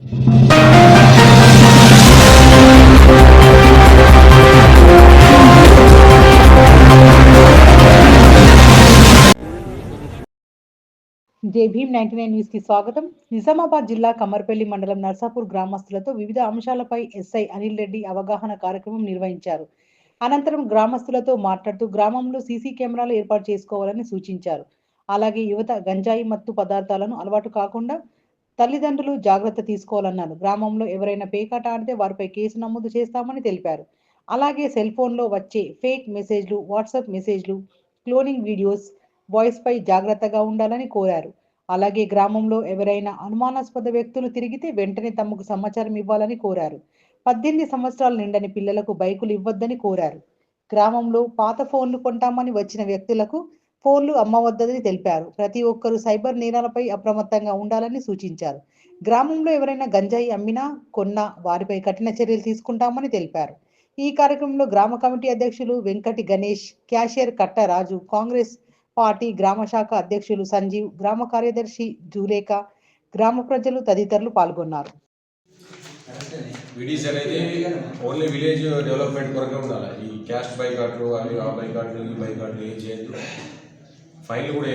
జే Bhim ninety nine న్యూస్కి స్వాగతం. నిజామాబాద్ జిల్లా కమర్పల్లి మండలం నర్సాపూర్ గ్రామస్తులతో వివిధ అంశాలపై ఎస్ఐ అనిల్ రెడ్డి అవగాహన కార్యక్రమం నిర్వహించారు. అనంతరం గ్రామస్తులతో మాట్లాడుతూ గ్రామంలో సీసీ కెమెరాలు ఏర్పాటు చేసుకోవాలని సూచించారు. అలాగే యువత గంజాయి మత్తు పదార్థాలను అలవాటు కాకుండా తల్లిదండ్రులు జాగ్రత్త తీసుకోవాలన్నారు. గ్రామంలో ఎవరైనా పేకాట ఆడితే వారిపై కేసు నమోదు చేస్తామని తెలిపారు. అలాగే సెల్ ఫోన్లో వచ్చే ఫేక్ మెసేజ్లు వాట్సాప్ మెసేజ్లు క్లోనింగ్ వీడియోస్ వాయిస్పై జాగ్రత్తగా ఉండాలని కోరారు. అలాగే గ్రామంలో ఎవరైనా అనుమానాస్పద వ్యక్తులు తిరిగితే వెంటనే తమకు సమాచారం ఇవ్వాలని కోరారు. పద్దెనిమిది సంవత్సరాలు నిండని పిల్లలకు బైకులు ఇవ్వద్దని కోరారు. గ్రామంలో పాత ఫోన్లు కొంటామని వచ్చిన వ్యక్తులకు ఫోన్లు అమ్మవద్దని తెలిపారు. ప్రతి ఒక్కరూ సైబర్ నేరాలపై అప్రమత్తంగా ఉండాలని సూచించారు. గ్రామంలో ఎవరైనా గంజాయి అమ్మినా కొన్నా వారిపై కఠిన చర్యలు తీసుకుంటామని తెలిపారు. ఈ కార్యక్రమంలో గ్రామ కమిటీ అధ్యక్షులు వెంకటి గణేష్ క్యాషియర్ కట్టరాజు కాంగ్రెస్ పార్టీ గ్రామ శాఖ అధ్యక్షులు సంజీవ్ గ్రామ కార్యదర్శి జూలేఖ గ్రామ ప్రజలు తదితరులు పాల్గొన్నారు. విడీస్ అనేది ఓన్లీ విలేజ్ డెవలప్మెంట్ కొరకే ఉండాలి. ఈ క్యాస్ట్ బైకాట్లు అవి ఆ బైకాట్లు ఈ బైకాట్లు ఏం చేయొద్దు ஃபைனல் கூட